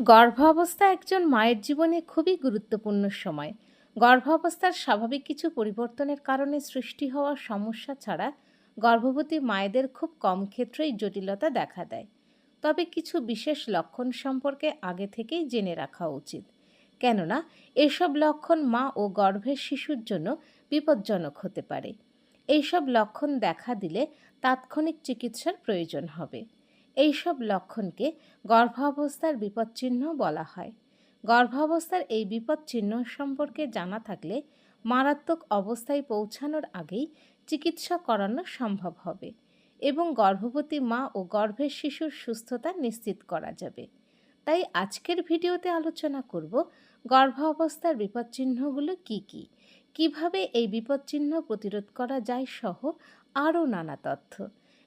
গর্ভাবস্থা একজন মায়ের জীবনে খুবই গুরুত্বপূর্ণ সময়। গর্ভাবস্থার স্বাভাবিক কিছু পরিবর্তনের কারণে সৃষ্টি হওয়া সমস্যা ছাড়া গর্ভবতী মায়েদের খুব কম ক্ষেত্রেই জটিলতা দেখা দেয়। তবে কিছু বিশেষ লক্ষণ সম্পর্কে আগে থেকেই জেনে রাখা উচিত। কেননা, এসব লক্ষণ মা ও গর্ভের শিশুর জন্য বিপজ্জনক হতে পারে। এইসব লক্ষণ দেখা দিলে তাৎক্ষণিক চিকিৎসার প্রয়োজন হবে। এইসব লক্ষণকে গর্ভাবস্থার বিপদচিহ্ন বলা হয়। গর্ভাবস্থার এই বিপদচিহ্ন সম্পর্কে জানা থাকলে মারাত্মক অবস্থায় পৌঁছানোর আগেই চিকিৎসা করানো সম্ভব হবে এবং গর্ভবতী মা ও গর্ভের শিশুর সুস্থতা নিশ্চিত করা যাবে। তাই আজকের ভিডিওতে আলোচনা করব গর্ভাবস্থার বিপদচিহ্নগুলো কি কি কীভাবে এই বিপদচিহ্ন প্রতিরোধ করা যায় সহ আরও নানা তথ্য।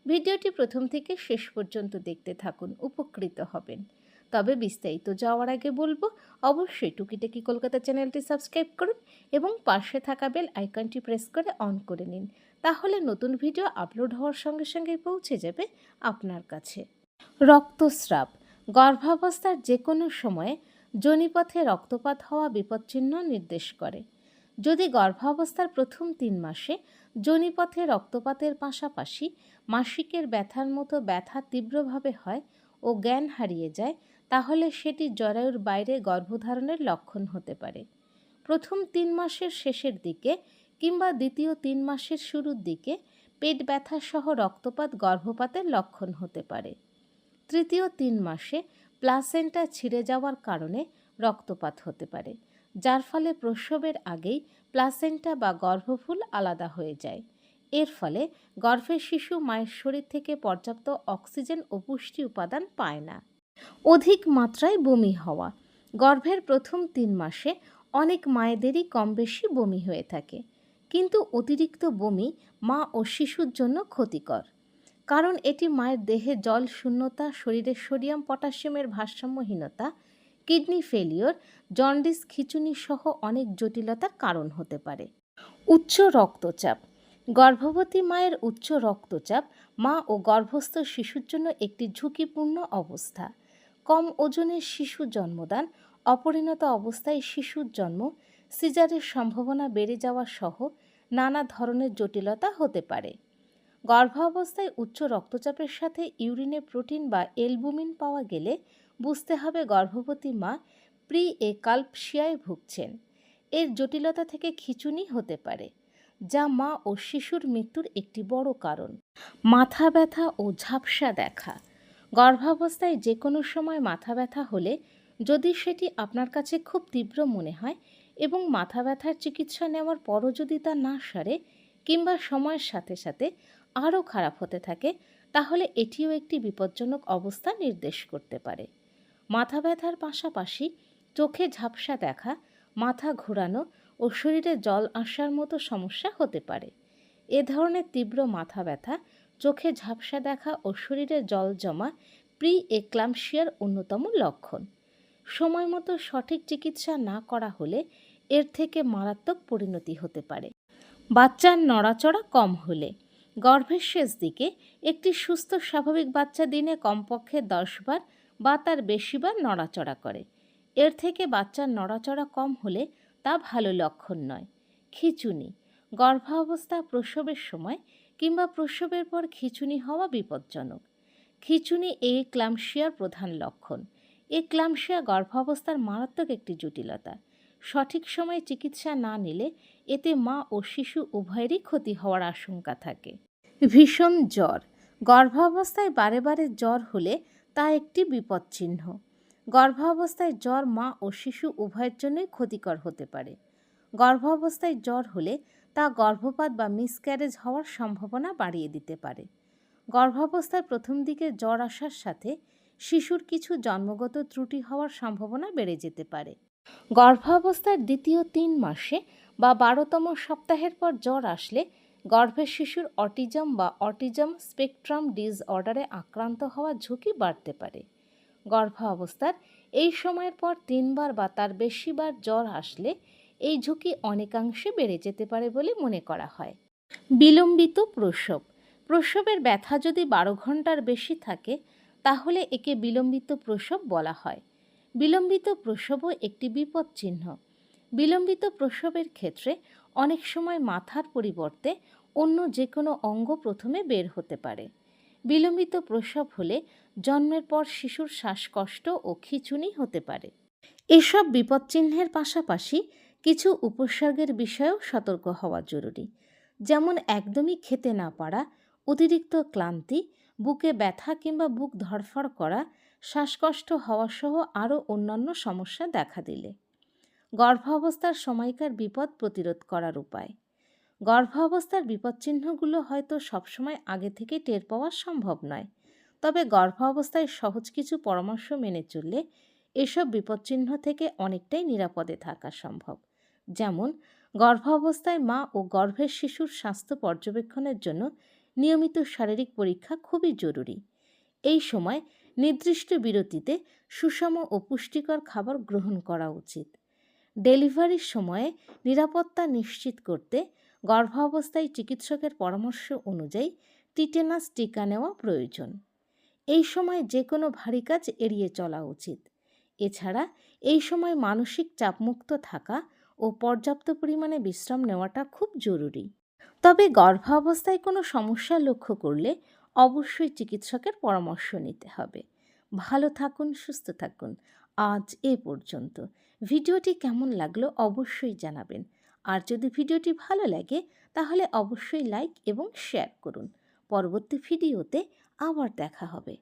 ভিডিওটি প্রথম থেকে শেষ পর্যন্ত দেখতে থাকুন, উপকৃত হবেন। তবে বিস্তারিত যাওয়ার আগে বলব, অবশ্যই টুকিটাকি কলকাতা চ্যানেলটি সাবস্ক্রাইব করুন এবং পাশে থাকা বেল আইকনটি প্রেস করে অন করে নিন। তাহলে নতুন ভিডিও আপলোড হওয়ার সঙ্গে সঙ্গে পৌঁছে যাবে আপনার কাছে। রক্তস্রাব। গর্ভাবস্থার যে কোনো সময়ে যোনিপথে রক্তপাত হওয়া বিপদচিহ্ন নির্দেশ করে। যদি গর্ভাবস্থার প্রথম তিন মাসে যোনিপথে রক্তপাতের পাশাপাশি মাসিকের ব্যথার মতো ব্যথা তীব্রভাবে হয় ও জ্ঞান হারিয়ে যায়, তাহলে সেটি জরায়ুর বাইরে গর্ভধারণের লক্ষণ হতে পারে। প্রথম তিন মাসের শেষের দিকে কিংবা দ্বিতীয় তিন মাসের শুরুর দিকে পেট ব্যথা সহ রক্তপাত গর্ভপাতের লক্ষণ হতে পারে। তৃতীয় তিন মাসে প্লাসেন্টা ছিঁড়ে যাওয়ার কারণে রক্তপাত হতে পারে। যার ফলে প্রসবের আগেই প্লাসেন্টা বা গর্ভফুল আলাদা হয়ে যায়। এর ফলে গর্ভের শিশু মায়ের শরীর থেকে পর্যাপ্ত অক্সিজেন ও পুষ্টি উপাদান পায় না। অধিক মাত্রায় বমি হওয়া। গর্ভের প্রথম তিন মাসে অনেক মায়েদেরই কম বেশি বমি হয়ে থাকে। কিন্তু অতিরিক্ত বমি মা ও শিশুর জন্য ক্ষতিকর। কারণ এটি মায়ের দেহে জল, শূন্যতা শরীরে সোডিয়াম, পটাশিয়ামের ভারসাম্যহীনতা কিডনি ফেলিওর, জন্ডিস, খিচুনি সহ অনেক জটিলতার কারণ হতে পারে। উচ্চ রক্তচাপ। গর্ভবতী মায়ের উচ্চ রক্তচাপ মা ও গর্ভস্থ শিশুর জন্য একটি ঝুঁকিপূর্ণ অবস্থা। কম ওজনের শিশু জন্মদান, অপরিণত অবস্থায় শিশুর জন্ম, সিজারের সম্ভাবনা বেড়ে যাওয়া সহ নানা ধরনের জটিলতা হতে পারে। গর্ভাবস্থায় উচ্চ রক্তচাপের সাথে ইউরিনে প্রোটিন বা এলবুমিন পাওয়া গেলে বুঝতে হবে গর্ভবতী মা প্রি এ কাল্পশিয়ায় ভুগছেন। এর জটিলতা থেকে খিচুনি হতে পারে, যা মা ও শিশুর মৃত্যুর একটি বড় কারণ। মাথা ব্যথা ও ঝাপসা দেখা। গর্ভাবস্থায় যে কোনো সময় মাথা ব্যথা হলে যদি সেটি আপনার কাছে খুব তীব্র মনে হয় এবং মাথা ব্যথার চিকিৎসা নেওয়ার পরও যদি তা না সারে কিংবা সময়ের সাথে সাথে আরও খারাপ হতে থাকে, তাহলে এটিও একটি বিপজ্জনক অবস্থা নির্দেশ করতে পারে। মাথা ব্যথার পাশাপাশি চোখে ঝাপসা দেখা, মাথা ঘোরানো ও শরীরে জল আসার মতো সমস্যা হতে পারে। এ ধরনের তীব্র মাথা ব্যথা, চোখে ঝাপসা দেখা ও শরীরে জল জমা প্রি এক্লামশিয়ার অন্যতম লক্ষণ। সময় মতো সঠিক চিকিৎসা না করা হলে এর থেকে মারাত্মক পরিণতি হতে পারে। বাচ্চার নড়াচড়া কম হলে গর্ভের শেষ দিকে একটি সুস্থ স্বাভাবিক বাচ্চা দিনে কমপক্ষে দশবার বা তার বেশিবার নড়াচড়া করে। এর থেকে বাচ্চার নড়াচড়া কম হলে তা ভালো লক্ষণ নয়। খিচুনি। গর্ভাবস্থা প্রসবের সময় কিংবা প্রসবের পর খিচুনি হওয়া বিপজ্জনক। খিচুনি এই ক্লামশিয়ার প্রধান লক্ষণ। এ ক্লামশিয়া গর্ভাবস্থার মারাত্মক একটি জটিলতা। সঠিক সময়ে চিকিৎসা না নিলে এতে মা ও শিশু উভয়েরই ক্ষতি হওয়ার আশঙ্কা থাকে। ভীষণ জ্বর। গর্ভাবস্থায় বারে বারে জ্বর হলে তা একটি বিপদ চিহ্ন গর্ভাবস্থায় জ্বর মা ও শিশু উভয়ের জন্যই ক্ষতিকর হতে পারে। গর্ভাবস্থায় জ্বর হলে তা গর্ভপাত বা মিসক্যারেজ হওয়ার সম্ভাবনা বাড়িয়ে দিতে পারে। গর্ভাবস্থার প্রথম দিকে জ্বর আসার সাথে শিশুর কিছু জন্মগত ত্রুটি হওয়ার সম্ভাবনা বেড়ে যেতে পারে। গর্ভাবস্থার দ্বিতীয় তিন মাসে বা বারোতম সপ্তাহের পর জ্বর আসলে গর্ভের শিশুর অটিজম বা অটিজম স্পেকট্রাম ডিসঅর্ডারে আক্রান্ত হওয়ার ঝুঁকি বাড়তে পারে। গর্ভাবস্থার এই সময়ের পর তিনবার বা তার বেশিবার জ্বর আসলে এই ঝুঁকি অনেকাংশে বেড়ে যেতে পারে বলে মনে করা হয়। বিলম্বিত প্রসব। প্রসবের ব্যথা যদি বারো ঘণ্টার বেশি থাকে, তাহলে একে বিলম্বিত প্রসব বলা হয়। বিলম্বিত প্রসবও একটি বিপদ চিহ্ন বিলম্বিত প্রসবের ক্ষেত্রে অনেক সময় মাথার পরিবর্তে অন্য যে কোনো অঙ্গ প্রথমে বের হতে পারে। বিলম্বিত প্রসব হলে জন্মের পর শিশুর শ্বাসকষ্ট ও খিঁচুনি হতে পারে। এসব বিপদচিহ্নের পাশাপাশি কিছু উপসর্গের বিষয়েও সতর্ক হওয়া জরুরি। যেমন একদমই খেতে না পারা, অতিরিক্ত ক্লান্তি, বুকে ব্যথা কিংবা বুক ধড়ফড় করা, শ্বাসকষ্ট হওয়া সহ আরও অন্যান্য সমস্যা দেখা দিলে। গর্ভাবস্থার সময়কার বিপদ প্রতিরোধ করার উপায়। গর্ভাবস্থার বিপদচিহ্নগুলো হয়তো সবসময় আগে থেকে টের পাওয়া সম্ভব নয়। তবে গর্ভাবস্থায় সহজ কিছু পরামর্শ মেনে চললে এসব বিপদচিহ্ন থেকে অনেকটাই নিরাপদে থাকা সম্ভব। যেমন, গর্ভাবস্থায় মা ও গর্ভের শিশুর স্বাস্থ্য পর্যবেক্ষণের জন্য নিয়মিত শারীরিক পরীক্ষা খুবই জরুরি। এই সময় নির্দিষ্ট বিরতিতে সুষম ও পুষ্টিকর খাবার গ্রহণ করা উচিত। ডেলিভারির সময়ে নিরাপত্তা নিশ্চিত করতে গর্ভাবস্থায় চিকিৎসকের পরামর্শ অনুযায়ী টিটেনাস টিকা নেওয়া প্রয়োজন। এই সময় যে কোনো ভারী কাজ এড়িয়ে চলা উচিত। এছাড়া এই সময় মানসিক চাপমুক্ত থাকা ও পর্যাপ্ত পরিমাণে বিশ্রাম নেওয়াটা খুব জরুরি। তবে গর্ভাবস্থায় কোনো সমস্যা লক্ষ্য করলে অবশ্যই চিকিৎসকের পরামর্শ নিতে হবে। ভালো থাকুন, সুস্থ থাকুন। আজ এ পর্যন্ত। ভিডিওটি কেমন লাগল অবশ্যই জানাবেন। আর যদি ভিডিওটি ভালো লাগে, তাহলে অবশ্যই লাইক এবং শেয়ার করুন। পরবর্তী ভিডিওতে আবার দেখা হবে।